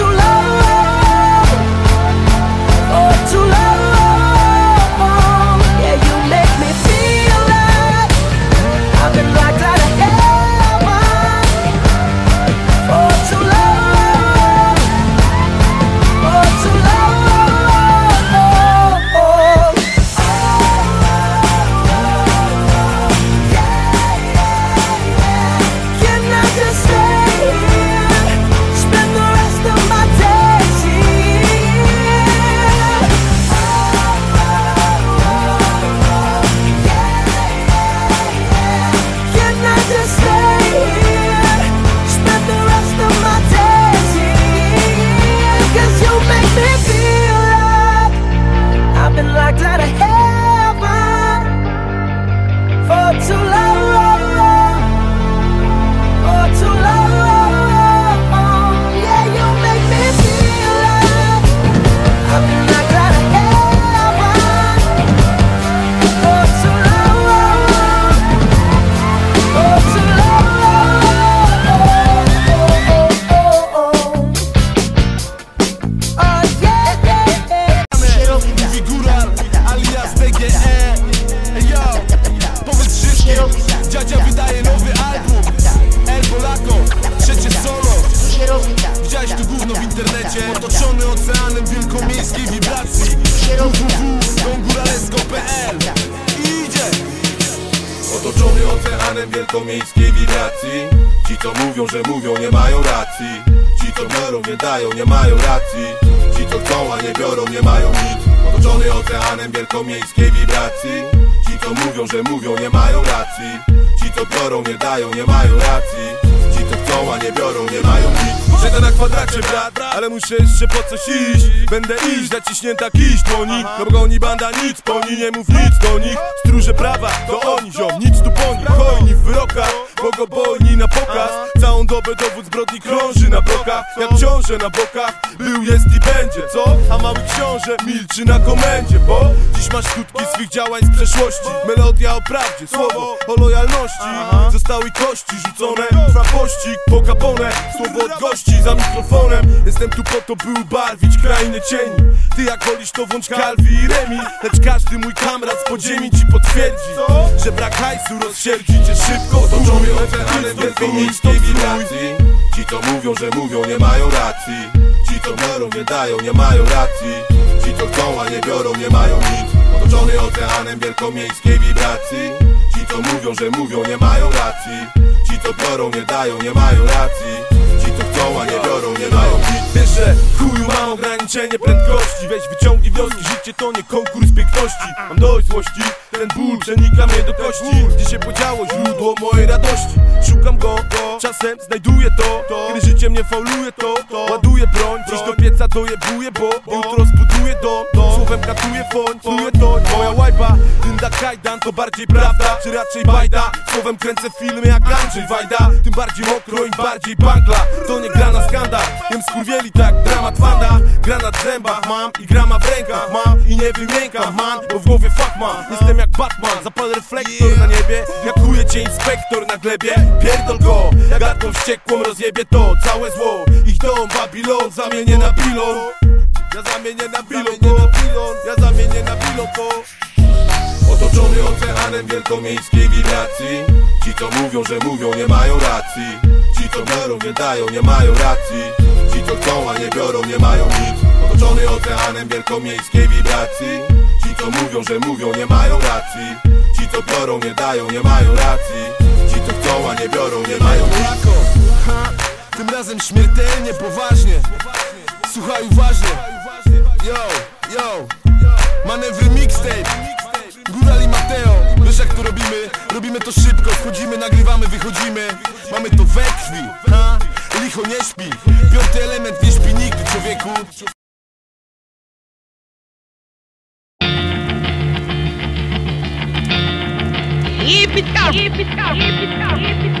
too long. polskiej wibracji. Www.góralesko.pl Idzie! Otoczony oceanem wielkomiejskiej wibracji. Ci co mówią, że mówią nie mają racji. Ci co biorą nie dają nie mają racji. Ci co chcą a nie biorą nie mają nic. Otoczony oceanem wielkomiejskiej wibracji. Ci co mówią, że mówią nie mają racji. Ci co biorą nie dają nie mają racji. Ci co chcą, a nie biorą nie mają nic. Siedzę na kwadracie brat, ale muszę jeszcze po coś iść. Będę iść, zaciśnięta kiść dłoni No bo goni banda nic, poni nie mów nic do nich. Stróże prawa, to oni ziom, nic tu po nich. Hojni w wyrokach, bogobojni na pokaz. Całą dobę dowód zbrodni krąży na blokach Jak książę na bokach, był, jest i będzie, co? A mały książę milczy na komendzie, bo Dziś masz skutki swych działań z przeszłości. Melodia o prawdzie, słowo o lojalności. Zostały kości rzucone, trwa pościg po Słowo od gości za mikrofonem. Jestem tu po to, by ubarwić krainę cieni. Ty jak wolisz to włącz Calvi i Remi. Lecz każdy mój kamrat z podziemi ci potwierdzi Że brak hajsu rozsierdzi cię szybko. Otoczony oceanem wielkomiejskiej wibracji Ci co mówią, że mówią nie mają racji. Ci co biorą nie dają, nie mają racji. Ci co chcą, a nie biorą nie mają nic. Otoczony oceanem wielkomiejskiej wibracji. Ci co mówią, że mówią nie mają racji Ci co biorą nie dają, nie mają racji. Ci co chcą, a nie biorą nie mają nic. Wiesz, że chuju ograniczenie prędkości. Weź wyciągnij wnioski, życie to nie konkurs piękności. Mam dość złości, ten ból przenika mnie do kości. Gdzie się podziało źródło mojej radości? Szukam go, czasem znajduję to. Kiedy życie mnie fauluje to Ładuję broń, dziś do pieca dojebuję Bo jutro zbuduję dom. Słowem katuję foń, pluję toń Moja łajba, dynda kajdan to bardziej prawda Czy raczej bajda? Słowem kręcę filmy jak Andrzej Wajda. Tym bardziej mokro im bardziej bangla. To nie gra na skandal. Jem skurwieli tak, dramat wanda. Granat w zębach mam i grama w rękach. Mam. I nie wymiękam. Man, bo w głowie fuck mam. Jestem jak Batman, zapal reflektor na niebie. Jak kuje cię inspektor na glebie. Pierdol go, gadką wściekłą rozjebie to Całe zło, ich dom, Babilon Zamienię na pilon ja zamienię na pilon to Ja zamienię na pilon to. Otoczony oceanem wielkomiejskiej wibracji. Ci co mówią, że mówią nie mają racji. Ci co biorą nie dają, nie mają racji Ci co chcą, a nie biorą nie mają nic. Otoczony oceanem wielkomiejskiej wibracji. Ci co mówią, że mówią nie mają racji. Ci co biorą nie dają, nie mają racji. Ci co chcą, a nie biorą nie mają nic. Ha, tym razem śmiertelnie, poważnie. Słuchaj uważnie. Yo, yo. Manewry mixtape. Góral i Mateo. Wiesz jak to robimy? Robimy to szybko Wchodzimy, nagrywamy, wychodzimy. Mamy to we krwi ha? Licho nie śpi Piąty element nie śpi nigdy człowieku Keep it up. Keep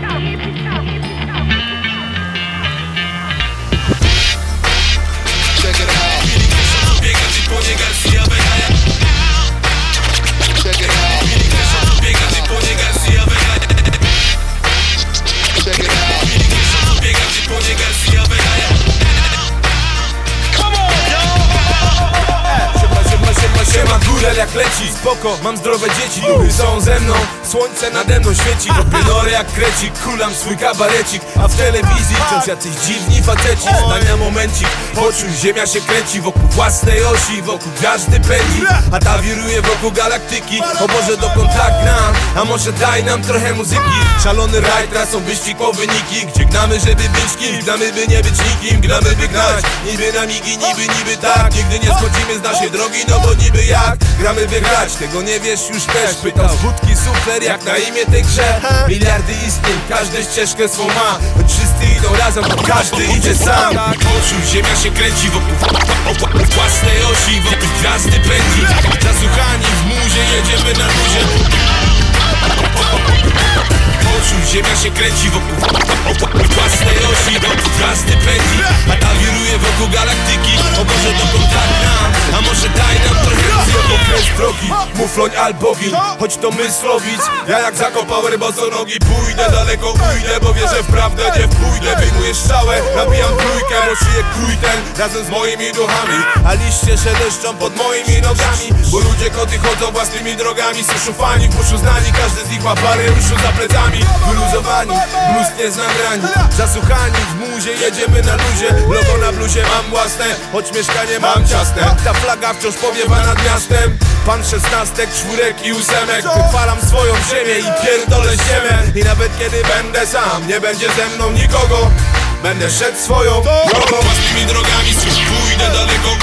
jak leci. Spoko, mam zdrowe dzieci, duchy są ze mną. Słońce nade mną świeci, lorę jak krecik Kulam swój kabarecik, a w telewizji Wciąż jacyś dziwni faceci. Zdania momencik, poczuj, ziemia się kręci. Wokół własnej osi, wokół gwiazdy pędzi. A ta wiruje wokół galaktyki. O Boże, dokąd tak gram, a może daj nam trochę muzyki? Szalony raj, trasą wyścig po wyniki. Gdzie gnamy, żeby być kim, gnamy, by nie być nikim. Gnamy, by gnać, niby na migi, niby, niby tak. Nigdy nie schodzimy z naszej drogi, no bo niby jak Gramy wygrać, tego nie wiesz już też Pytał z wódki super, jak na imię tej grze. Miliardy istnień, każdy ścieżkę swą ma. Wszyscy idą razem, to każdy idzie sam. Poczuj, ziemia się kręci wokół wokół własnej osi Wokół gwiazdy pędzi. Zasłuchani w murze, jedziemy na luzie Poczuj, ziemia się kręci wokół. Własnej osi Wokół gwiazdy pędzi. A ta wiruje wokół galaktyki. O Boże, dokąd tak nam. A może daj nam trochę muzyki Okres drogi, mufloń albo gin Choć to myslowic Ja jak zakopał rybozo nogi Pójdę daleko, pójdę Bo wierzę w prawdę, nie pójdę. Wyjmuję strzałę, nabijam trójkę Bo szyję krój ten razem z moimi duchami A liście szeleszczą pod moimi nogami Bo ludzie koty chodzą własnymi drogami Słyszą fani, w buszu znani Każdy z nich ma parę ruszu za plecami. Wyluzowani, blues nie zna granic Zasłuchani w muzie, jedziemy na luzie Logo na bluzie mam własne, choć mieszkanie mam ciasne. Ta flaga wciąż powiewa nad miastem. Pan szesnastek, czwórek i ósemek Wychwalam swoją ziemię i pierdolę ziemię. I nawet kiedy będę sam, nie będzie ze mną nikogo Będę szedł swoją drogą. Własnymi drogami pójdę daleko,